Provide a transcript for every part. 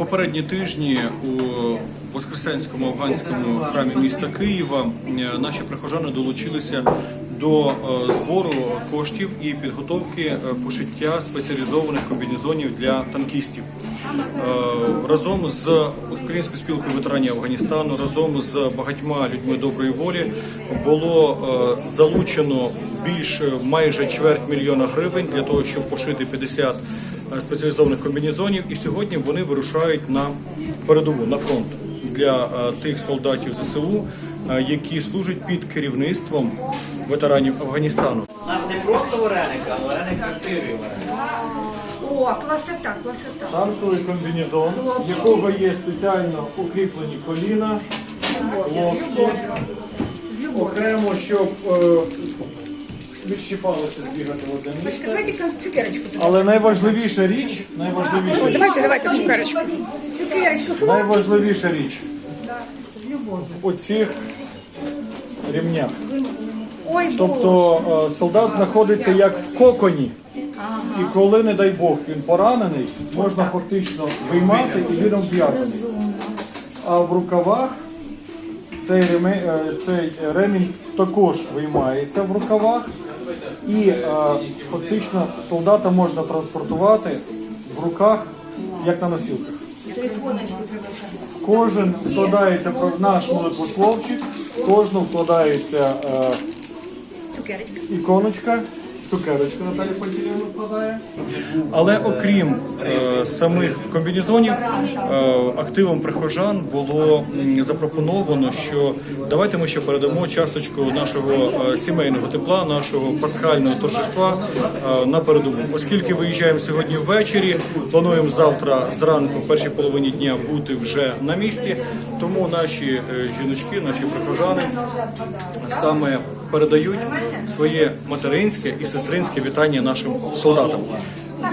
попередні тижні у Воскресенському афганському храмі міста Києва е, наші прихожани долучилися до е, збору коштів і підготовки е, пошиття спеціалізованих комбінезонів для танкістів. Разом з Українською спілкою ветеранів Афганістану, разом з багатьма людьми доброї волі було залучено більше майже чверть мільйона гривень для того, щоб пошити 50 спеціалізованих комбінезонів. І сьогодні вони вирушають на передову на фронт для е, тих солдатів ЗСУ, е, які служать під керівництвом ветеранів Афганістану. У нас не просто вареника, а вареник красивий вареник. О, красота, красота. Танковий комбінезон, в якого є спеціально укріплені коліна, локті, З окремо, щоб е, відщипалося збігати в одне місце. Давайте цукерочку. Але найважливіша річ, найважливіша, Давайте, давайте цукерочку. Цукерочку, найважливіша річ в оцих ремнях. Ой, Боже. Тобто е, солдат знаходиться як в коконі. І коли, не дай Бог, він поранений, можна фактично виймати і він обв'язаний. А в рукавах цей, реме- е, цей ремінь також виймається в рукавах. І е, фактично солдата можна транспортувати в руках, як на носілках. Кожен вкладається про- наш молитвословчик, в кожну вкладається е, іконочка, цукерочка Наталя Пантелєвна вкладає. Але окрім е, самих комбінезонів, е, активом прихожан було запропоновано, що давайте ми ще передамо часточку нашого е, сімейного тепла, нашого пасхального торжества е, на передову. Оскільки виїжджаємо сьогодні ввечері, плануємо завтра зранку, в першій половині дня, бути вже на місці. Тому наші е, жіночки, наші прихожани саме передають своє материнське і сестринське вітання нашим солдатам.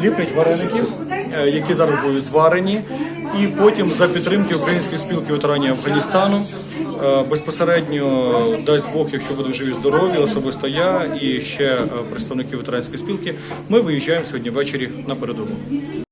Ліплять вареників, е, які зараз будуть зварені, і потім за підтримки Української спілки ветеранів Афганістану е, безпосередньо дасть Бог, якщо будемо живі здорові, особисто я і ще е, представники ветеранської спілки. Ми виїжджаємо сьогодні ввечері на передову.